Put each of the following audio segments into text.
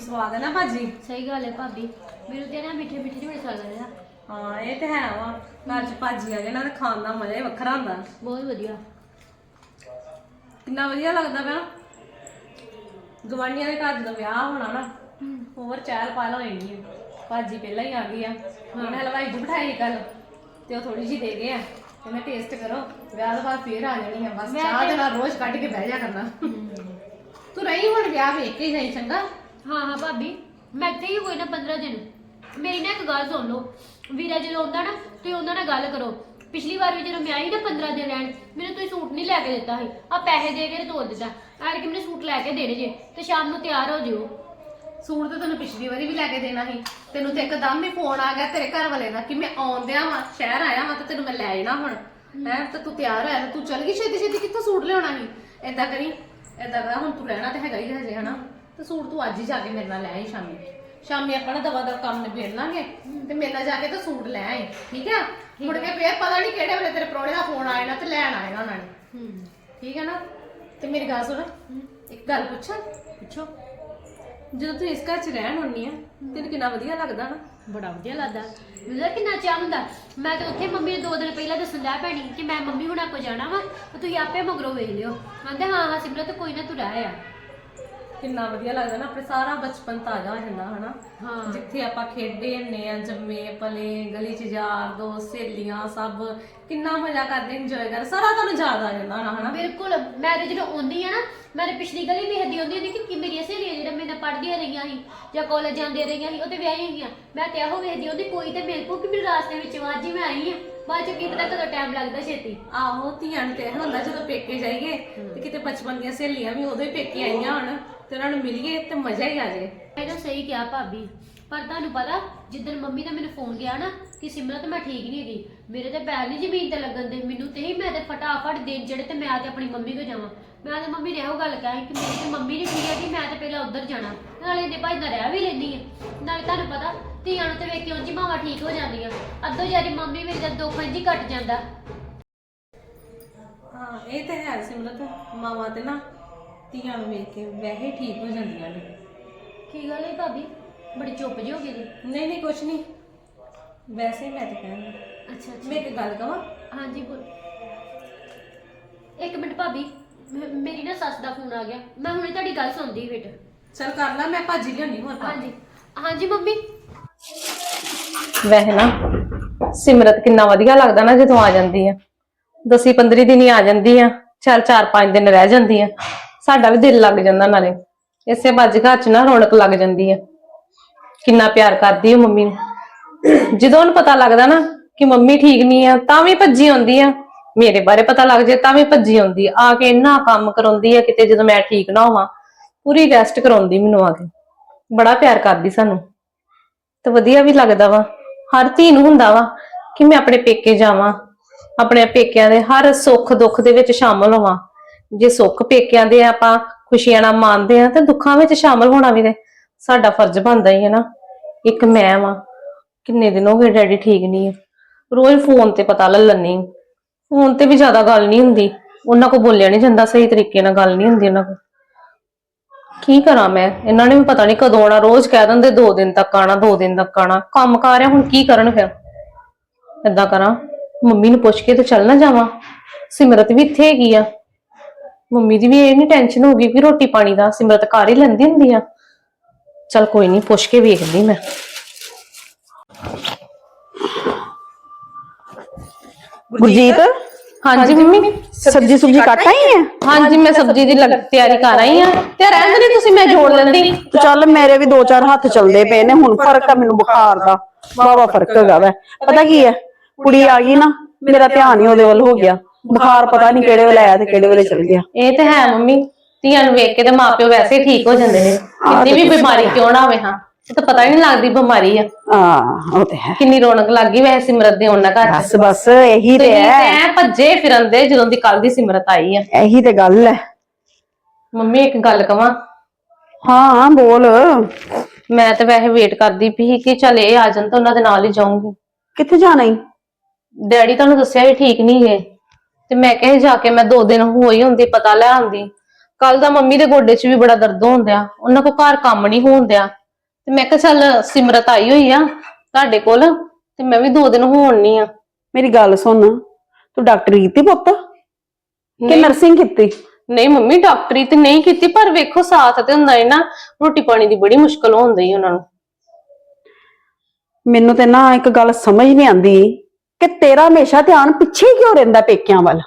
ਸਵਾਦ ਹੈ ਨਾ ਭਾਜੀ? ਸਹੀ ਗੱਲ ਹੈ ਭਾਬੀ। ਮੈਨੂੰ ਤੇ ਨਾ ਮਿੱਠੇ ਮਿੱਠੇ ਜਿਹੇ ਬੜੇ ਸਵਾਦ ਲੱਗਦੇ ਆ। ਹਾਂ ਇਹ ਤੇ ਹੈ ਵਾ। ਘਰ ਚ ਭਾਜੀ ਆ ਜਾਏ ਨਾ ਤੇ ਖਾਣ ਦਾ ਮਜ਼ਾ ਹੀ ਵੱਖਰਾ ਹੁੰਦਾ। ਬਹੁਤ ਵਧੀਆ। ਕਿੰਨਾ ਵਧੀਆ ਲੱਗਦਾ ਪਿਆ। ਗਵਾਂਢੀਆਂ ਦੇ ਘਰ ਜਦੋਂ ਵਿਆਹ ਹੋਣਾ ਨਾ ਹੋਰ ਚਹਿਲ ਪਹਲ ਹੋ ਜਾਣੀ ਹੈ ਭਾਜੀ ਪਹਿਲਾਂ ਹੀ ਆ ਗਈ ਆ। ਹੁਣ ਹਲਵਾਈ ਜੀ ਬਿਠਾਈ ਕੱਲ ਤੇ ਉਹ ਥੋੜੀ ਜਿਹੀ ਦੇ ਗਏ ਆ। ਕਹਿੰਦੇ ਟੇਸਟ ਕਰੋ ਵਿਆਹ ਤੋਂ ਬਾਅਦ ਫੇਰ ਆ ਜਾਣੀ ਆ। ਬਸ ਚਾਹ ਦੇ ਨਾਲ ਰੋਜ਼ ਕੱਢ ਕੇ ਬਹਿ ਜਾ ਕਰਨਾ। ਤੂੰ ਰਹੀ ਹੁਣ ਵਿਆਹ ਵੇਖ ਕੇ ਜਾਈ ਚੰਗਾ? ਹਾਂ ਹਾਂ, ਭਾਬੀ, ਮੈਂ ਇੱਥੇ ਹੀ ਹੋਈ ਨਾ 15 ਦਿਨ। ਮੇਰੀ ਨਾ ਇੱਕ ਗੱਲ ਸੁਣ ਲਓ। ਵੀਰਾ ਜਦੋਂ ਆਉਂਦਾ ਨਾ, ਤੁਸੀਂ ਉਹਨਾਂ ਨਾਲ ਗੱਲ ਕਰੋ। ਪਿਛਲੀ ਵਾਰ ਵੀ ਜਦੋਂ ਮੈਂ ਆਈ ਨਾ 15 ਦਿਨ ਰਹਿਣ, ਮੈਨੂੰ ਤੁਸੀਂ ਸੂਟ ਨਹੀਂ ਲੈ ਕੇ ਦਿੱਤਾ ਸੀ। ਆ ਪੈਸੇ ਦੇ ਕੇ ਤੋੜ ਦਿੱਤਾ। ਐਰ ਕਿ ਮੈਨੂੰ ਸੂਟ ਲੈ ਕੇ ਦੇਣੇ ਜੇ, ਤੇ ਸ਼ਾਮ ਨੂੰ ਤਿਆਰ ਹੋ ਜਿਓ। ਸੂਟ ਤੇ ਤੈਨੂੰ ਪਿਛਲੀ ਵਾਰੀ ਵੀ ਲੈ ਕੇ ਦੇਣਾ ਸੀ। ਤੈਨੂੰ ਤੇ ਇੱਕਦਮ ਹੀ ਫੋਨ ਆ ਗਿਆ ਤੇਰੇ ਘਰ ਵਾਲੇ ਦਾ ਕਿ ਮੈਂ ਆਉਂਦਿਆ ਵਾਂ, ਸ਼ਹਿਰ ਆਇਆ ਵਾਂ ਤੇ ਤੈਨੂੰ ਮੈਂ ਲੈ ਜਾਣਾ ਹੁਣ। ਹੈ, ਤੇ ਤੂੰ ਤਿਆਰ ਹੋਇਆ ਤੂੰ ਚੱਲ ਗਈ ਛੇਤੀ ਛੇਤੀ ਕਿੱਥੋਂ ਸੂਟ ਲਿਆਉਣਾ ਸੀ? ਏਦਾਂ ਕਰੀ, ਏਦਾਂ ਕਰ, ਹੁਣ ਤੂੰ ਰਹਿਣਾ ਤੇ ਹੈਗਾ ਹੀ ਹਜੇ, ਹਨਾ? ਤੇ ਸੂਟ ਤੂੰ ਅੱਜ ਹੀ ਜਾ ਕੇ ਮੇਰੇ ਨਾਲ ਲੈ ਆਈ ਸ਼ਾਮੀ। ਸ਼ਾਮੀ ਆਪਾਂ ਨਾ ਦਵਾ ਦਵ ਕੰਮ ਨਿਬੇੜ ਲਾਂਗੇ ਤੇ ਮੇਰੇ ਨਾਲ ਜਾ ਕੇ ਤੇ ਸੂਟ ਲੈ ਆਈ ਠੀਕ ਆ? ਮੁੜ ਕੇ ਫੇਰ ਪਤਾ ਨਹੀਂ ਕਿਹੜੇ ਵੇਲੇ ਤੇਰੇ ਪ੍ਰੋੜੇ ਦਾ ਫੋਨ ਆਇਆ ਨਾ ਤੇ ਲੈਣ ਆਏਗਾ ਉਹਨਾਂ ਨੇ। ਹੂੰ। ਠੀਕ ਹੈ ਨਾ? ਤੇ ਮੇਰੀ ਗੱਲ ਸੁਣ ਇੱਕ ਗੱਲ ਪੁੱਛਾਂ? ਪੁੱਛੋ। ਜਦੋਂ ਤੂੰ ਇਸ ਘਰ 'ਚ ਰਹਿਣ ਹੁੰਨੀ ਆ ਤੈਨੂੰ ਕਿੰਨਾ ਵਧੀਆ ਲੱਗਦਾ ਨਾ? ਬੜਾ ਵਧੀਆ ਲੱਗਦਾ। ਮੈਨੂੰ ਕਿੰਨਾ ਚਾਹ ਹੁੰਦਾ। ਮੈਂ ਤਾਂ ਉੱਥੇ ਮੰਮੀ ਨੂੰ ਦੋ ਦਿਨ ਪਹਿਲਾਂ ਦੱਸਣ ਲੱਗ ਪੈਣੀ ਕਿ ਮੈਂ ਮੰਮੀ ਹੁਣਾਂ ਕੋ ਜਾਣਾ ਵਾ ਤੇ ਤੁਸੀਂ ਆਪੇ ਮਗਰੋਂ ਵੇਖ ਲਿਓ। ਕਹਿੰਦੇ ਹਾਂ ਹਾਂ ਸਿਮਰਤ ਕੋਈ ਨਾ ਤੂੰ ਰਹਿ ਆ। ਕਿੰਨਾ ਵਧੀਆ ਲੱਗਦਾ ਨਾ ਆਪਣੇ ਸਾਰਾ ਬਚਪਨ ਤਾਜ਼ਾ ਹੋ ਜਾਂਦਾ ਹਨਾ? ਹਾਂ। ਜਿੱਥੇ ਆਪਾਂ ਖੇਡੇ ਹੁੰਨੇ ਆ ਜੰਮੇ ਪਲੇ ਗਲੀ 'ਚ ਯਾਰ ਦੋਸਤ ਸਹੇਲੀਆਂ ਸਭ ਕਿੰਨਾ ਮਜ਼ਾ ਕਰਦੇ ਇੰਜੋਏ ਕਰ ਸਾਰਾ ਤੁਹਾਨੂੰ ਯਾਦ ਆ ਜਾਂਦਾ ਹਨਾ? ਬਿਲਕੁਲ। ਮੈਂ ਤੇ ਜਦੋਂ ਆਉਂਦੀ ਆ ਨਾ ਮੈਂ ਤੇ ਪਿਛਲੀ ਗਲੀ ਵੇਖਦੀ ਹੁੰਦੀ ਹੁੰਦੀ ਕਿ ਮੇਰੀਆਂ ਸਹੇਲੀਆਂ ਜਿਹੜਾ ਮੇਰੇ ਨਾਲ ਪੜ੍ਹਦੀਆਂ ਰਹੀਆਂ ਸੀ ਜਾਂ ਕਾਲਜ ਜਾਂਦੀਆਂ ਰਹੀਆਂ ਸੀ ਉਹ ਤੇ ਵਿਆਹੀਆਂ ਗਈਆਂ। ਮੈਂ ਤੇ ਇਹੋ ਵੇਖਦੀ ਹੁੰਦੀ ਕੋਈ ਤੇ ਮਿਲ ਪੂ ਕਿ ਮੇਰੇ ਰਾਸਤੇ ਵਿੱਚ ਹੀ ਮੈਂ ਆਈ ਆ ਬਾਅਦ ਚ ਕੀ ਪਤਾ ਕਦੋਂ ਟਾਈਮ ਲੱਗਦਾ ਛੇਤੀ। ਆਹੋ ਧੀਆਂ ਨੂੰ ਤੇ ਇਹ ਹੁੰਦਾ ਜਦੋਂ ਪੇਕੇ ਜਾਈਏ ਤੇ ਕਿਤੇ ਬਚਪਨ ਦੀਆਂ ਸਹੇਲੀਆਂ ਵੀ ਉਦੋਂ ਹੀ ਪੇਕੇ ਆਈਆਂ ਹੋਣ ਤੇ ਉਹਨਾਂ ਨੂੰ ਮਿਲੀਏ ਤੇ ਮਜ਼ਾ ਹੀ ਆ ਜਾਏ ਇਹਨੂੰ ਸਹੀ ਕਿਹਾ ਭਾਬੀ। ਪਰ ਤੁਹਾਨੂੰ ਪਤਾ ਜਿੱਦਣ ਮੰਮੀ ਨੇ ਮੈਨੂੰ ਫੋਨ ਗਿਆ ਨਾ ਕਿ ਸਿਮਰਤ ਮੈਂ ਠੀਕ ਨਹੀਂ ਹੈਗੀ ਮੇਰੇ ਤੇ ਪੈਰ ਨਹੀਂ ਜ਼ਮੀਨ ਤੇ ਲੱਗਣ ਦੇ ਮੈਨੂੰ ਤੇ ਹੀ ਮੈਂ ਤੇ ਫਟਾਫਟ ਦਿਨ ਜਿਹੜੇ ਤੇ ਮੈਂ ਤੇ ਆਪਣੀ ਮੰਮੀ ਕੋ ਜਾਵਾਂ। ਮੈਂ ਤੇ ਮੰਮੀ ਨੇ ਇਹੋ ਗੱਲ ਕਹੀ ਕਿ ਮੇਰੀ ਤੇ ਮੰਮੀ ਨਹੀਂ ਠੀਕ ਹੈਗੀ ਮੈਂ ਤੇ ਪਹਿਲਾਂ ਉੱਧਰ ਜਾਣਾ। ਨਾਲੇ ਇਹਦੇ ਭਾਈ ਨਾਲ ਰਹਿ ਵੀ ਲੈਂਦੀ ਆ। ਨਾਲੇ ਤੁਹਾਨੂੰ ਪਤਾ ਧੀਆਂ ਨੂੰ ਤੇ ਵੇਖ ਕੇ ਉਂਝ ਮਾਵਾਂ ਠੀਕ ਹੋ ਜਾਂਦੀਆਂ। ਅੱਧੋ ਜਾਰੀ ਮੰਮੀ ਮੇਰੀ ਦਾ ਦੁੱਖ ਹੀ ਘਟ ਜਾਂਦਾ। ਹਾਂ ਇਹ ਤੇ ਹੈ ਸਿਮਰਤ ਮਾਵਾਂ ਤੇ ਨਾ ਧੀਆਂ ਨੂੰ ਵੇਖ ਕੇ ਵੈਸੇ ਹੀ ਠੀਕ ਹੋ ਜਾਂਦੀਆਂ ਨੇ। ਕੀ ਗੱਲ ਹੈ ਭਾਬੀ? ਬੜੀ ਚੁੱਪ ਜਿਹੀ ਹੋ ਗਈ ਜੀ ਨਹੀਂ ਨਹੀਂ ਕੁਛ ਨਹੀਂ। ਵੈਸੇ ਹੀ ਮੈਂ ਤੇ ਕਹਿੰਦਾ ਅੱਛਾ ਮੈਂ ਇੱਕ ਗੱਲ ਕਹਾਂ ਹਾਂਜੀ ਬੋਲ। ਇੱਕ ਮਿੰਟ ਭਾਬੀ ਮ- ਮੇਰੀ ਨਾ ਸੱਸ ਦਾ ਫੋਨ ਆ ਗਿਆ। ਮੈਂ ਹੁਣੇ ਤੁਹਾਡੀ ਗੱਲ ਸੁਣਦੀ ਬੇਟਾ ਚਲ ਕਰ ਲੈ ਮੈਂ ਭਾਜੀ ਲਿਆਉਣੀ ਹੋਰ ਪਾ। ਹਾਂਜੀ। ਹਾਂਜੀ ਮੰਮੀ। ਵੈਸੇ ਨਾ ਸਿਮਰਤ ਕਿੰਨਾ ਵਧੀਆ ਲੱਗਦਾ ਨਾ ਜਦੋਂ ਆ ਜਾਂਦੀ ਆ। ਦਸੀ 15 ਦਿਨ ਹੀ ਆ ਜਾਂਦੀ ਆ। ਚੱਲ 4-5 ਦਿਨ ਰਹਿ ਜਾਂਦੀ ਆ। ਸਾਡਾ ਵੀ ਦਿਲ ਲੱਗ ਜਾਂਦਾ ਨਾਲੇ। ਇਸੇ ਬੱਜ ਘਰ ਚ ਨਾ ਰੌਣਕ ਲੱਗ ਜਾਂਦੀ ਆ। ਕਿੰਨਾ ਪਿਆਰ ਕਰਦੀ ਆ ਮੰਮੀ ਨੂੰ। ਜਦੋਂ ਉਹਨੂੰ ਪਤਾ ਲੱਗਦਾ ਨਾ ਕਿ ਮੰਮੀ ਠੀਕ ਨਹੀਂ ਆ, ਤਾਂ ਵੀ ਭੱਜੀ ਆਉਂਦੀ ਆ। ਮੇਰੇ ਬਾਰੇ ਪਤਾ ਲੱਗ ਜੇ ਤਾਂ ਵੀ ਭੱਜੀ ਆਉਂਦੀ ਆ। ਕੇ ਇੰਨਾ ਕੰਮ ਕਰਾਉਂਦੀ ਆ ਕਿਤੇ ਜਦੋਂ ਮੈਂ ਠੀਕ ਨਾ ਹੋਵਾਂ, ਪੂਰੀ ਰੈਸਟ ਕਰਾਉਂਦੀ ਮੈਨੂੰ ਆ ਕੇ। ਬੜਾ ਪਿਆਰ ਕਰਦੀ ਸਾਨੂੰ। ਤੇ ਵਧੀਆ ਵੀ ਲੱਗਦਾ ਵਾ। ਹਰ ਧੀ ਨੂੰ ਹੁੰਦਾ ਵਾ ਕਿ ਮੈਂ ਆਪਣੇ ਪੇਕੇ ਜਾਵਾਂ, ਆਪਣੇ ਪੇਕਿਆਂ ਦੇ ਹਰ ਸੁੱਖ ਦੁੱਖ ਦੇ ਵਿੱਚ ਸ਼ਾਮਲ ਹੋਵਾਂ। ਜੇ ਸੁੱਖ ਪੇਕਿਆਂ ਦੇ ਆਪਾਂ ਖੁਸ਼ੀਆਂ ਨਾਲ ਮਾਣਦੇ ਆ, ਤੇ ਦੁੱਖਾਂ ਵਿੱਚ ਸ਼ਾਮਲ ਹੋਣਾ ਵੀ ਤੇ ਸਾਡਾ ਫਰਜ਼ ਬਣਦਾ ਹੀ ਹੈ ਨਾ। ਇੱਕ ਮੈਂ ਵਾਂ। ਕਿੰਨੇ ਦਿਨ ਹੋ ਗਏ ਡੈਡੀ ਠੀਕ ਨਹੀਂ ਹੈ ਰੋਜ਼ ਫੋਨ ਤੇ ਪਤਾ ਲੈ ਲੈਣੀ ਫੋਨ ਤੇ ਵੀ ਜ਼ਿਆਦਾ ਗੱਲ ਨਹੀਂ ਹੁੰਦੀ। ਉਹਨਾਂ ਕੋ ਬੋਲਿਆ ਨਹੀਂ ਜਾਂਦਾ, ਸਹੀ ਤਰੀਕੇ ਨਾਲ ਗੱਲ ਨਹੀਂ ਹੁੰਦੀ ਉਹਨਾਂ ਕੋ ਕੀ ਕਰਾਂ ਮੈਂ? ਇਹਨਾਂ ਨੇ ਵੀ ਪਤਾ ਨਹੀਂ ਕਦੋਂ ਆਉਣਾ। ਰੋਜ਼ ਕਹਿ ਦਿੰਦੇ ਦੋ ਦਿਨ ਤੱਕ ਆਣਾ ਦੋ ਦਿਨ ਤੱਕ ਆਣਾ ਕੰਮ ਕਾਰ ਆ, ਹੁਣ ਕੀ ਕਰਨ ਫਿਰ? ਏਦਾਂ ਕਰਾਂ। ਮੰਮੀ ਨੂੰ ਪੁੱਛ ਕੇ ਤੇ ਚੱਲ ਨਾ ਜਾਵਾਂ। ਸਿਮਰਤ ਵੀ ਇੱਥੇ ਹੈਗੀ ਆ। ਮੰਮੀ ਦੀ ਵੀ ਇਹ ਨਹੀਂ ਟੈਨਸ਼ਨ ਹੋਗੀ ਵੀ ਰੋਟੀ ਪਾਣੀ ਦਾ। ਸਿਮਰਤ ਘਰ ਹੀ ਲੈਂਦੀ ਹੁੰਦੀ ਆ। ਚੱਲ ਕੋਈ ਨਹੀਂ ਪੁੱਛ ਕੇ ਵੇਖਦੀ ਮੈਂ। ਗੁਰਜੀਤ? ਹਾਂਜੀ ਮੰਮੀ। ਸਬਜੀ ਸੁਬਜੀ ਕੱਟ ਆਈ ਹੈ? ਹਾਂਜੀ ਮੈਂ ਸਬਜ਼ੀ ਦੀ ਲੱਗ- ਤਿਆਰੀ ਕਰ ਆਈ ਆ ਤੇ ਰਹਿੰਦੇ ਨਹੀਂ ਤੁਸੀਂ ਮੈਂ ਜੋੜ ਲੈਂਦੀ। ਚੱਲ ਮੇਰੇ ਵੀ ਦੋ ਚਾਰ ਹੱਥ ਚੱਲਦੇ ਪਏ ਨੇ ਹੁਣ ਫ਼ਰਕ ਆ ਮੈਨੂੰ ਬੁਖਾਰ ਦਾ। ਵਾਵਾ ਫ਼ਰਕ ਹੈਗਾ ਵੈ। ਪਤਾ ਕੀ ਹੈ? ਕੁੜੀ ਆ ਗਈ ਨਾ ਮੇਰਾ ਧਿਆਨ ਹੀ ਉਹਦੇ ਵੱਲ ਹੋ ਗਿਆ। ਬੁਖਾਰ ਪਤਾ ਨਹੀਂ ਕਿਹੜੇ ਵੇਲੇ ਆਇਆ ਤੇ ਕਿਹੜੇ ਵੇਲੇ ਚਲ ਗਿਆ। ਇਹ ਤੇ ਹੈ ਮੰਮੀ। ਧੀਆਂ ਨੂੰ ਵੇਖ ਕੇ ਤੇ ਮਾਪਿਓ ਵੈਸੇ ਹੀ ਠੀਕ ਹੋ ਜਾਂਦੇ ਨੇ। ਕਿੰਨੀ ਵੀ ਬਿਮਾਰੀ ਕਿਉਂ ਨਾ ਹੋਵੇ ਹਾਂ। ਇਹ ਤਾਂ ਪਤਾ ਹੀ ਨਹੀਂ ਲੱਗਦੀ ਬਿਮਾਰੀ ਆ। ਹਾਂ ਉਹ ਤੇ ਹੈ। ਕਿੰਨੀ ਰੌਣਕ ਲੱਗ ਗਈ ਵੈਸੇ ਸਿਮਰਤ ਦੇ ਉਹਨਾਂ ਘਰ ਬਸ ਬਸ ਇਹੀ ਤੇ ਹੈ। ਐ ਭੱਜੇ ਫਿਰਨ ਦੇ ਜਦੋਂ ਦੀ ਕੱਲ ਦੀ ਸਿਮਰਤ ਆਈ ਆ। ਇਹੀ ਤੇ ਗੱਲ ਹੈ। ਮੰਮੀ ਇੱਕ ਗੱਲ ਕਵਾਂ? ਹਾਂ ਬੋਲ। ਮੈਂ ਤਾਂ ਵੈਸੇ ਵੇਟ ਕਰਦੀ ਪਈ ਸੀ ਕਿ ਚੱਲ ਇਹ ਆ ਜਾਣ ਤਾਂ ਉਹਨਾਂ ਦੇ ਨਾਲ ਹੀ ਜਾਊਂਗੀ। ਕਿੱਥੇ ਜਾਣਾ ਈ? ਡੈਡੀ ਤੁਹਾਨੂੰ ਦੱਸਿਆ ਵੀ ਠੀਕ ਨਹੀਂ ਗਏ ਤੇ ਮੈਂ ਕਿਹਾ ਸੀ ਜਾ ਕੇ ਮੈਂ ਦੋ ਦਿਨ ਹੋਈ ਹੁੰਦੀ ਪਤਾ ਲੈ ਆਉਂਦੀ। ਕੱਲ ਦਾ ਮੰਮੀ ਦੇ ਗੋਡੇ 'ਚ ਵੀ ਬੜਾ ਦਰਦ ਹੁੰਦਿਆ ਉਹਨਾਂ ਕੋ ਘਰ ਕੰਮ ਨਹੀਂ ਹੋਣਦਿਆ ਤੇ ਮੈਂ ਕਿਹਾ ਚੱਲ ਸਿਮਰਤ ਆਈ ਹੋਈ ਆ ਤੁਹਾਡੇ ਕੋਲ ਤੇ ਮੈਂ ਵੀ ਦੋ ਦਿਨ ਹੋਣ ਆ। ਮੇਰੀ ਗੱਲ ਸੁਣ ਤੂੰ ਡਾਕਟਰੀ ਕੀਤੀ ਪੁੱਤ? ਕਿ ਨਹੀਂ। ਨਰਸਿੰਗ ਕੀਤੀ? ਨਹੀਂ ਮੰਮੀ ਡਾਕਟਰੀ ਤੇ ਨਹੀਂ ਕੀਤੀ ਪਰ ਵੇਖੋ ਸਾਥ ਤੇ ਹੁੰਦਾ ਹੈ ਨਾ ਰੋਟੀ ਪਾਣੀ ਦੀ ਬੜੀ ਮੁਸ਼ਕਲ ਹੁੰਦੀ ਉਹਨਾਂ ਨੂੰ। ਮੈਨੂੰ ਤੇ ਨਾ ਇੱਕ ਗੱਲ ਸਮਝ ਨਹੀਂ ਆਂਦੀ ਕਿ ਤੇਰਾ ਹਮੇਸ਼ਾ ਧਿਆਨ ਪਿੱਛੇ ਹੀ ਕਿਉਂ ਰਹਿੰਦਾ ਪੇਕਿਆਂ ਵੱਲ?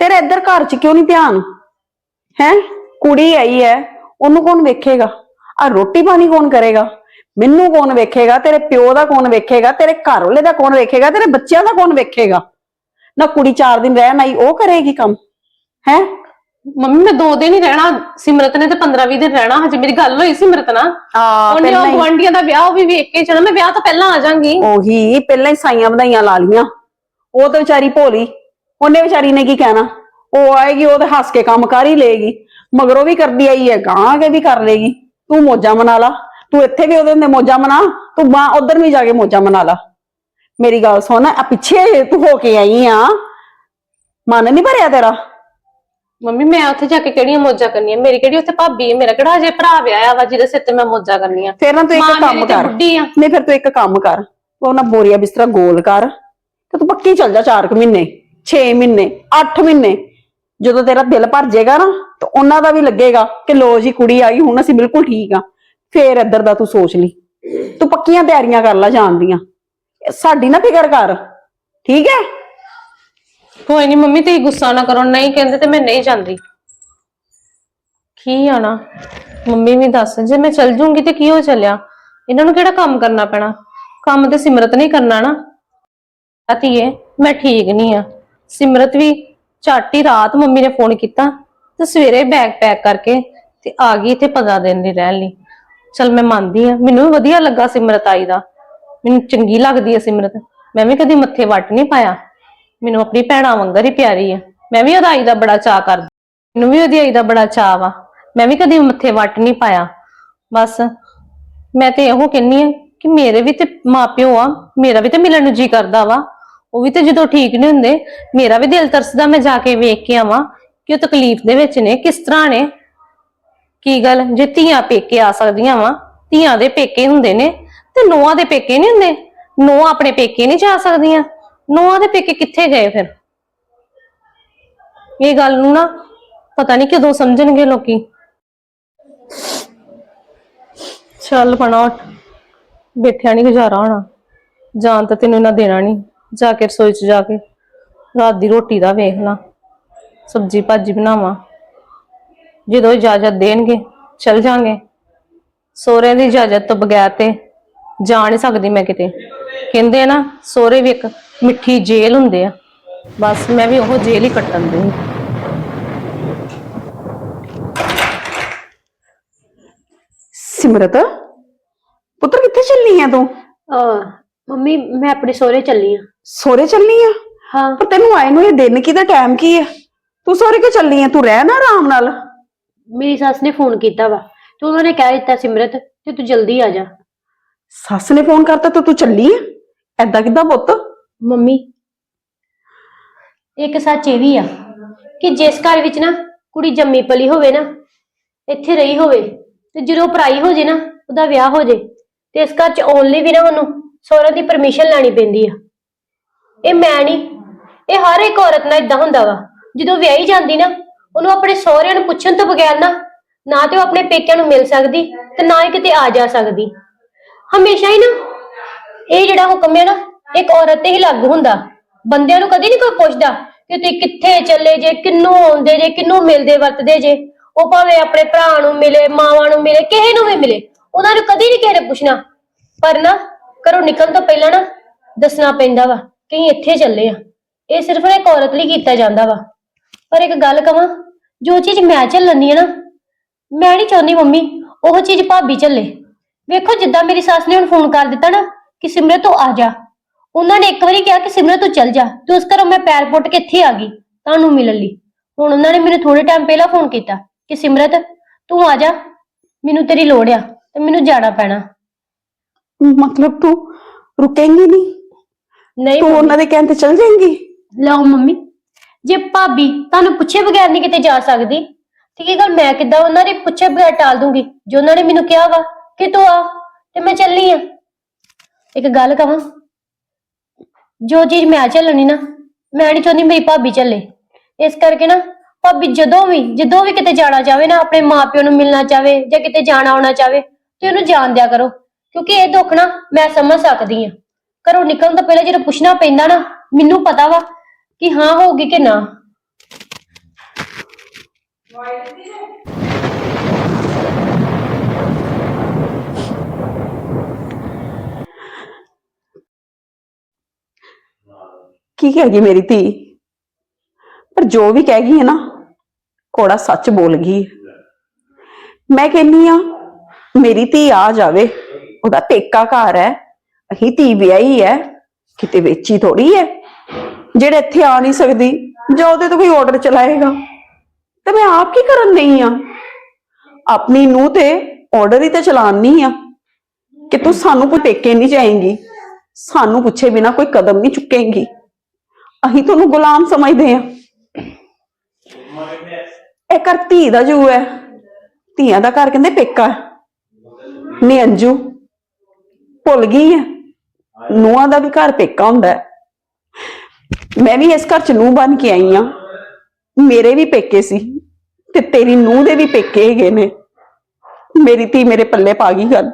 ਤੇਰਾ ਇੱਧਰ ਘਰ 'ਚ ਕਿਉਂ ਨਹੀਂ ਧਿਆਨ? ਹੈ? ਕੁੜੀ ਆਈ ਹੈ ਉਹਨੂੰ ਕੌਣ ਵੇਖੇਗਾ? ਆ ਰੋਟੀ ਪਾਣੀ ਕੌਣ ਕਰੇਗਾ? ਮੈਨੂੰ ਕੌਣ ਵੇਖੇਗਾ? ਤੇਰੇ ਪਿਓ ਦਾ ਕੌਣ ਵੇਖੇਗਾ? ਤੇਰੇ ਘਰ ਵਾਲੇ ਦਾ ਕੌਣ ਵੇਖੇਗਾ? ਤੇਰੇ ਬੱਚਿਆਂ ਦਾ ਕੌਣ ਵੇਖੇਗਾ? ਨਾ ਕੁੜੀ 4 ਦਿਨ ਰਹਿਣ ਆਈ ਉਹ ਕਰੇਗੀ ਕੰਮ? ਹੈ? ਮੰਮੀ ਮੈਂ ਦੋ ਦਿਨ ਹੀ ਰਹਿਣਾ। ਸਿਮਰਤ ਨੇ ਤੇ 15 20 ਦਿਨ ਰਹਿਣਾ। ਹਜੇ ਮੇਰੀ ਗੱਲ ਹੋਈ ਸਿਮਰਤ ਨਾਲ। ਆ ਉਹਨੇ ਉਹ ਗੁਆਂਢੀਆਂ ਦਾ ਵਿਆਹ ਉਹ ਵੀ ਵੇਖ ਕੇ ਚਲੋ ਮੈਂ ਵਿਆਹ ਤੋਂ ਪਹਿਲਾਂ ਆ ਜਾਾਂਗੀ ਉਹੀ ਪਹਿਲਾਂ ਹੀ ਸਾਈਆਂ ਵਧਾਈਆਂ ਲਾ ਲੀਆਂ ਉਹ ਤਾਂ ਵਿਚਾਰੀ ਭੋਲੀ। ਉਹਨੇ ਵਿਚਾਰੀ ਨੇ ਕੀ ਕਹਿਣਾ? ਉਹ ਆਏਗੀ ਉਹ ਤਾਂ ਹੱਸ ਕੇ ਕੰਮ ਕਰ ਹੀ ਲਏਗੀ। ਮਗਰੋਂ ਵੀ ਕਰਦੀ ਆਈ ਹੈ ਗਾਂ ਕੇ ਵੀ ਕਰ ਲੇਗੀ ਤੂੰ ਮੋਜਾ ਮਨਾ ਲਾ। ਤੂੰ ਇੱਥੇ ਵੀ ਉਹਦੇ ਹੁੰਦੇ ਮੋਜਾ ਮਨਾ। ਤੂੰ ਬਾਂ ਉਧਰ ਵੀ ਜਾ ਕੇ ਮੋਜਾ ਮਨਾ ਲਾ। ਮੇਰੀ ਗੱਲ ਸੁਣ ਆ ਪਿੱਛੇ ਤੂੰ ਹੋ ਕੇ ਆਈ ਆ ਮਨ ਨਹੀਂ ਭਰਿਆ ਤੇਰਾ? ਮੰਮੀ ਮੈਂ ਉੱਥੇ ਜਾ ਕੇ ਕਿਹੜੀਆਂ ਮੋਜਾਂ ਕਰਨੀਆਂ? ਮੇਰੀ ਕਿਹੜੀ ਉੱਥੇ ਭਾਬੀ ਹੈ? ਮੇਰਾ ਕਿਹੜਾ ਹਜੇ ਭਰਾ ਵਿਆਹਿਆ ਵਾ ਜਿਹਦੇ ਸਿਰ ਤੇ ਮੈਂ ਮੋਜਾਂ ਕਰਨੀਆਂ? ਫਿਰ ਨਾ ਤੂੰ ਇੱਕ ਮਾਂ ਕੰਮ ਮੇਰੀ ਤੇ ਕਰ। ਬੁੱਢੀ ਆ। ਨਹੀਂ ਫਿਰ ਤੂੰ ਇੱਕ ਕੰਮ ਕਰ। ਤੂੰ ਉਹਨਾਂ ਬੋਰੀਆ ਬਿਸਤਰਾ ਗੋਲ ਕਰ। ਤੇ ਤੂੰ ਪੱਕੀ ਚੱਲ ਜਾ 4 ਮਹੀਨੇ 6 ਮਹੀਨੇ 8 ਮਹੀਨੇ। ਜਦੋਂ ਤੇਰਾ ਦਿਲ ਭਰ ਜਾਏਗਾ ਨਾ, ਤਾਂ ਉਹਨਾਂ ਦਾ ਵੀ ਲੱਗੇਗਾ ਕਿ ਲੋ ਜੀ ਕੁੜੀ ਆਈ, ਹੁਣ ਅਸੀਂ ਬਿਲਕੁਲ ਠੀਕ ਆ। ਫੇਰ ਇੱਧਰ ਦਾ ਤੂੰ ਸੋਚ ਲਈ। ਤੂੰ ਪੱਕੀਆਂ ਤਿਆਰੀਆਂ ਕਰ ਲੈ ਜਾਣ ਦੀਆਂ। ਸਾਡੀ ਨਾ ਫਿਕਰ ਕਰ। ਠੀਕ ਹੈ? ਕੋਈ ਨਹੀਂ ਮੰਮੀ ਤੇ ਗੁੱਸਾ ਨਾ ਕਰੋ। ਨਹੀਂ ਕਹਿੰਦੇ ਤੇ ਮੈਂ ਨਹੀਂ ਜਾਂਦੀ। ਕੀ ਆਣਾ? ਮੰਮੀ ਵੀ ਦੱਸ, ਜੇ ਮੈਂ ਚਲ ਜੂੰਗੀ ਤੇ ਕੀ ਹੋ ਚੱਲਿਆ? ਇਹਨਾਂ ਨੂੰ ਕਿਹੜਾ ਕੰਮ ਕਰਨਾ ਪੈਣਾ? ਕੰਮ ਤੇ ਸਿਮਰਤ ਨਹੀਂ ਕਰਨਾ ਨਾ। ਅਤੀਏ ਮੈਂ ਠੀਕ ਨਹੀਂ ਆ। ਸਿਮਰਤ ਵੀ ਝਾਟੀ ਰਾਤ ਮੰਮੀ ਨੇ ਫੋਨ ਕੀਤਾ ਤੇ ਸਵੇਰੇ ਬੈਗ ਪੈਕ ਕਰਕੇ ਤੇ ਆ ਗਈ ਇੱਥੇ ਪਤਾ ਦੇਣ ਲਈ ਰਹਿਣ ਲਈ। ਚਲ ਮੈਂ ਮੰਨਦੀ ਆ ਮੈਨੂੰ ਵੀ ਵਧੀਆ ਲੱਗਾ ਸਿਮਰਤ ਆਈ ਦਾ। ਮੈਨੂੰ ਚੰਗੀ ਲੱਗਦੀ ਆ ਸਿਮਰਤ। ਮੈਂ ਵੀ ਕਦੀ ਮੱਥੇ ਵੱਟ ਨਹੀਂ ਪਾਇਆ। ਮੈਨੂੰ ਆਪਣੀ ਭੈਣਾਂ ਵਾਂਗਰ ਹੀ ਪਿਆਰੀ ਆ ਮੈਂ ਵੀ ਉਹਦਾ ਆਈ ਦਾ ਬੜਾ ਚਾਅ ਕਰਦੀ ਮੈਨੂੰ ਵੀ ਉਹਦੀ ਆਈ ਦਾ ਬੜਾ ਚਾਅ ਵਾ। ਮੈਂ ਵੀ ਕਦੀ ਮੱਥੇ ਵੱਟ ਨਹੀਂ ਪਾਇਆ। ਬਸ ਮੈਂ ਤੇ ਇਹੋ ਕਹਿੰਨੀ ਆ ਕਿ ਮੇਰੇ ਵੀ ਤੇ ਮਾਪਿਓ ਆ। ਮੇਰਾ ਵੀ ਤੇ ਮਿਲਣ ਨੂੰ ਜੀ ਕਰਦਾ ਵਾ। ਉਹ ਵੀ ਤੇ ਜਦੋਂ ਠੀਕ ਨਹੀਂ ਹੁੰਦੇ, ਮੇਰਾ ਵੀ ਦਿਲ ਤਰਸਦਾ ਮੈਂ ਜਾ ਕੇ ਵੇਖ ਕੇ ਆਵਾਂ ਕਿ ਉਹ ਤਕਲੀਫ ਦੇ ਵਿੱਚ ਨੇ, ਕਿਸ ਤਰ੍ਹਾਂ ਨੇ? ਕੀ ਗੱਲ? ਜੇ ਧੀਆਂ ਪੇਕੇ ਆ ਸਕਦੀਆਂ ਵਾ, ਧੀਆਂ ਦੇ ਪੇਕੇ ਹੁੰਦੇ ਨੇ, ਤੇ ਨੂੰਹਾਂ ਦੇ ਪੇਕੇ ਨਹੀਂ ਹੁੰਦੇ? ਨੂੰਹਾਂ ਆਪਣੇ ਪੇਕੇ ਨਹੀਂ ਜਾ ਸਕਦੀਆਂ? ਨੂੰਹਾਂ ਦੇ ਪੇਕੇ ਕਿੱਥੇ ਗਏ ਫਿਰ? ਇਹ ਗੱਲ ਨੂੰ ਨਾ ਪਤਾ ਨਹੀਂ ਕਦੋਂ ਸਮਝਣਗੇ ਲੋਕੀ। ਚੱਲ ਪਣਾ ਬੈਠਿਆ ਨਹੀਂ ਗੁਜ਼ਾਰਾ ਹੋਣਾ। ਜਾਨ ਤਾਂ ਤੈਨੂੰ ਇਹਨਾਂ ਦੇਣਾ ਨਹੀਂ ਜਾ ਕੇ ਰਸੋਈ 'ਚ ਜਾ ਕੇ। ਰਾਤ ਦੀ ਰੋਟੀ ਦਾ ਵੇਖ ਲਾ। ਸਬਜੀ ਭਾਜੀ ਬਣਾਵਾਂ। ਜਦੋਂ ਇਜਾਜ਼ਤ ਦੇਣਗੇ ਚਲ ਜਾਾਂਗੇ। ਸੋਹਰਿਆਂ ਦੀ ਇਜਾਜ਼ਤ ਤੋਂ ਬਗੈਰ ਤੇ ਜਾ ਨਹੀਂ ਸਕਦੀ ਮੈਂ ਕਿਤੇ। ਕਹਿੰਦੇ ਆ ਨਾ ਸੋਹਰੇ ਵੀ ਇੱਕ ਮਿੱਠੀ ਜੇਲ੍ਹ ਹੁੰਦੇ ਆ। ਬਸ ਮੈਂ ਵੀ ਉਹ ਜੇਲ੍ਹ ਹੀ ਕੱਟਣ ਦੇ ਸਿਮਰਤ ਪੁੱਤਰ ਕਿੱਥੇ ਚੱਲਨੀ ਆ ਤੂੰ? ਅਹ ਮੰਮੀ ਮੈਂ ਆਪਣੇ ਸਹੁਰੇ ਚੱਲੀ ਆ। ਸੋਰੇ ਚੱਲਨੀ ਆ? ਹਾਂ। ਪਰ ਤੈਨੂੰ ਆਏ ਨੂੰ ਇਹ ਦਿਨ ਕੀ ਦਾ ਟਾਈਮ ਕੀ ਹੈ ਤੂੰ ਸੋਰੇ ਕਿਉਂ ਚੱਲਨੀ ਆ? ਤੂੰ ਰਹਿ ਨਾ ਆਰਾਮ ਨਾਲ। ਮੇਰੀ ਸੱਸ ਨੇ ਫੋਨ ਕੀਤਾ ਵਾ। ਤੇ ਉਹਨਾਂ ਨੇ ਕਹਿ ਦਿੱਤਾ ਸਿਮਰਤ ਤੇ ਤੂੰ ਜਲਦੀ ਆ ਜਾ। ਸੱਸ ਨੇ ਫੋਨ ਕਰਤਾ ਤਾਂ ਤੂੰ ਚੱਲੀ ਆ? ਐਦਾਂ ਕਿੱਦਾਂ ਪੁੱਤ? ਮੰਮੀ ਇੱਕ ਸੱਚ ਇਹ ਵੀ ਆ ਕਿ ਜਿਸ ਘਰ ਵਿੱਚ ਨਾ ਕੁੜੀ ਜੰਮੀ ਪਲੀ ਹੋਵੇ ਨਾ ਇੱਥੇ ਰਹੀ ਹੋਵੇ ਤੇ ਜਦੋਂ ਪਰਾਈ ਹੋ ਜੇ ਨਾ ਉਹਦਾ ਵਿਆਹ ਹੋ ਜੇ ਤੇ ਇਸ ਘਰ ਚ ਆਉਣ ਲਈ ਵੀ ਨਾ ਉਹਨੂੰ ਸਹੁਰਾ ਦੀ ਪਰਮਿਸ਼ਨ ਲੈਣੀ ਪੈਂਦੀ ਆ। ਇਹ ਮੈਂ ਨਹੀਂ ਇਹ ਹਰ ਇੱਕ ਔਰਤ ਨਾਲ ਇਦਾਂ ਹੁੰਦਾ ਵਾ। ਜਦੋਂ ਵਿਆਹੀ ਜਾਂਦੀ ਨਾ, ਉਹਨੂੰ ਆਪਣੇ ਸਹੁਰਿਆਂ ਨੂੰ ਪੁੱਛਣ ਤੋਂ ਬਗੈਰ ਨਾ ਨਾ ਤੇ ਉਹ ਆਪਣੇ ਪੇਕਿਆਂ ਨੂੰ ਮਿਲ ਸਕਦੀ ਤੇ ਨਾ ਹੀ ਕਿਤੇ ਆ ਜਾ ਸਕਦੀ। ਹਮੇਸ਼ਾ ਹੀ ਨਾ, ਇਹ ਜਿਹੜਾ ਹੁਕਮ ਹੈ ਨਾ, ਇੱਕ ਔਰਤ ਤੇ ਹੀ ਲਾਗੂ ਹੁੰਦਾ। ਬੰਦਿਆਂ ਨੂੰ ਕਦੇ ਨਹੀਂ ਕੋਈ ਪੁੱਛਦਾ ਕਿ ਤੁਸੀਂ ਕਿੱਥੇ ਚੱਲੇ ਜੇ, ਕਿੰਨੂੰ ਆਉਂਦੇ ਜੇ, ਕਿੰਨੂੰ ਮਿਲਦੇ, ਵਰਤਦੇ ਜੇ। ਉਹ ਭਾਵੇਂ ਆਪਣੇ ਭਰਾ ਨੂੰ ਮਿਲੇ, ਮਾਵਾਂ ਨੂੰ ਮਿਲੇ, ਕਿਸੇ ਨੂੰ ਵੀ ਮਿਲੇ। ਉਹਨਾਂ ਨੂੰ ਕਦੇ ਨਹੀਂ ਕਿਸੇ ਨੇ ਪੁੱਛਣਾ। ਪਰ ਨਾ, ਘਰੋਂ ਨਿਕਲਣ ਤੋਂ ਪਹਿਲਾਂ ਨਾ, ਦੱਸਣਾ ਪੈਂਦਾ ਵਾ। ਕਿ ਇੱਥੇ ਚੱਲੇ ਆ। ਇਹ ਸਿਰਫ ਇੱਕ ਔਰਤ ਲਈ ਕੀਤਾ ਜਾਂਦਾ ਵਾ। ਪਰ ਇੱਕ ਗੱਲ ਕਵਾਂ, ਜੋ ਚੀਜ਼ ਮੈਂ ਝੱਲਣੀ ਹੈ ਨਾ, ਮੈਂ ਨਹੀਂ ਚਾਹੁੰਦੀ ਮੰਮੀ ਉਹ ਚੀਜ਼ ਭਾਬੀ ਝੱਲੇ। ਵੇਖੋ ਜਿੱਦਾਂ ਮੇਰੀ ਸੱਸ ਨੇ ਹੁਣ ਫੋਨ ਕਰ ਦਿੱਤਾ ਨਾ ਕਿ ਸਿਮਰਤ ਤੂੰ ਆ ਜਾ। ਉਹਨਾਂ ਨੇ ਇੱਕ ਵਾਰੀ ਕਿਹਾ ਕਿ ਸਿਮਰਤ ਤੂੰ ਚੱਲ ਜਾ। ਤੇ ਉਸ ਘਰੋਂ ਮੈਂ ਪੈਰ ਪੁੱਟ ਕੇ ਇੱਥੇ ਆ ਗਈ, ਤੁਹਾਨੂੰ ਮਿਲਣ ਲਈ। ਹੁਣ ਉਹਨਾਂ ਨੇ ਮੈਨੂੰ ਥੋੜੇ ਟਾਈਮ ਪਹਿਲਾਂ ਫੋਨ ਕੀਤਾ ਕਿ ਸਿਮਰਤ, ਤੂੰ ਆ ਜਾ, ਮੈਨੂੰ ਤੇਰੀ ਲੋੜ ਆ ਤੇ ਮੈਨੂੰ ਜਾਣਾ ਪੈਣਾ। ਮਤਲਬ ਤੂੰ ਰੁਕੇਂਗੀ ਨਹੀਂ? ਨਹੀਂ ਤੂੰ ਉਹਨਾਂ ਦੇ ਕਹਿਣ ਤੇ ਚੱਲ ਜਾਏਂਗੀ? ਲਓ ਮੰਮੀ ਜੇ ਭਾਬੀ ਤੁਹਾਨੂੰ ਪੁੱਛੇ ਬਗੈਰ ਨਹੀਂ ਕਿਤੇ ਜਾ ਸਕਦੀ ਤੇ ਕੀ ਗੱਲ ਮੈਂ ਕਿੱਦਾਂ ਉਹਨਾਂ ਦੇ ਪੁੱਛੇ ਬਗੈਰ ਟਾਲ ਦੂੰਗੀ ਜੋ ਉਹਨਾਂ ਨੇ ਮੈਨੂੰ ਕਿਹਾ ਵਾ ਕਿ ਤੂੰ ਆ ਤੇ ਮੈਂ ਚੱਲੀ ਆ। ਇੱਕ ਗੱਲ ਕਹਾਂ ਜੋ ਚੀਜ਼ ਮੈਂ ਚੱਲਣੀ ਨਾ ਮੈਂ ਨਹੀਂ ਚਾਹੁੰਦੀ ਮੇਰੀ ਭਾਬੀ ਚੱਲੇ। ਇਸ ਕਰਕੇ ਨਾ ਭਾਬੀ ਜਦੋਂ ਵੀ ਜਦੋਂ ਵੀ ਕਿਤੇ ਜਾਣਾ ਚਾਹਵੇ ਨਾ ਆਪਣੇ ਮਾਪਿਆਂ ਨੂੰ ਮਿਲਣਾ ਚਾਹਵੇ ਜਾਂ ਕਿਤੇ ਜਾਣਾ ਆਉਣਾ ਚਾਹਵੇ ਤੇ ਉਹਨੂੰ ਜਾਣ ਦਿਆ ਕਰੋ ਕਿਉਂਕਿ ਇਹ ਦੁੱਖ ਨਾ ਮੈਂ ਸਮਝ ਸਕਦੀ ਆ। ਘਰੋਂ ਨਿਕਲਣ ਤੋਂ ਪਹਿਲਾਂ ਜਦੋਂ ਪੁੱਛਣਾ ਪੈਂਦਾ ਨਾ, ਮੈਨੂੰ ਪਤਾ ਵਾ ਕਿ ਹਾਂ ਹੋਊਗੀ ਕਿ ਨਾ। ਕੀ ਕਹਿ ਗਈ ਮੇਰੀ ਧੀ? ਪਰ ਜੋ ਵੀ ਕਹਿ ਗਈ ਹੈ ਨਾ ਕੋੜਾ ਸੱਚ ਬੋਲ ਗਈ ਮੈਂ ਕਹਿੰਨੀ ਆ ਮੇਰੀ ਧੀ ਆ ਜਾਵੇ, ਉਹਦਾ ਪੇਕਾ ਘਰ ਹੈ। ਅਹੀ ਧੀ ਵਿਆਹੀ ਹੈ ਕਿਤੇ ਵੇਚੀ ਥੋੜੀ ਹੈ ਜਿਹੜੇ ਇੱਥੇ ਆ ਨਹੀਂ ਸਕਦੀ, ਜਾਂ ਉਹਦੇ ਤੋਂ ਕੋਈ ਆਰਡਰ ਚਲਾਏਗਾ। ਤੇ ਮੈਂ ਆਪ ਕੀ ਕਰਨ ਨਹੀਂ ਆ? ਆਪਣੀ ਨੂੰ ਤੇ ਆਰਡਰ ਹੀ ਤੇ ਚਲਾਉਣੀ ਆ। ਕਿ ਤੂੰ ਸਾਨੂੰ ਕੋਈ ਪੇਕੇ ਨਹੀਂ ਜਾਏਂਗੀ, ਸਾਨੂੰ ਪੁੱਛੇ ਬਿਨਾ ਕੋਈ ਕਦਮ ਨਹੀਂ ਚੁੱਕੇਂਗੀ। ਅਸੀਂ ਤੁਹਾਨੂੰ ਗੁਲਾਮ ਸਮਝਦੇ ਆ। ਇਹ ਘਰ ਧੀ ਦਾ ਜੂ ਹੈ ਧੀਆਂ ਦਾ ਘਰ ਕਹਿੰਦੇ ਪੇਕਾ ਹੈ ਅੰਜੂ, ਭੁੱਲ ਗਈ ਹੈ ਨੂੰਹਾਂ ਦਾ ਵੀ ਘਰ ਪੇਕਾ ਹੁੰਦਾ ਹੈ। ਮੈਂ ਵੀ ਇਸ ਘਰ ਚ ਨੂੰਹ ਬਣ ਕੇ ਆਈ ਆ ਮੇਰੇ ਵੀ ਪੇਕੇ ਸੀ ਤੇ ਤੇਰੀ ਨੂੰਹ ਦੇ ਵੀ ਪੇਕੇ ਹੈਗੇ ਨੇ। ਮੇਰੀ ਧੀ ਮੇਰੇ ਪੱਲੇ ਪਾ ਗਈ ਗੱਲ।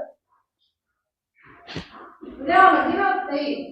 ਲਿਆਉਣ ਦੀ ਵਾਸਤੇ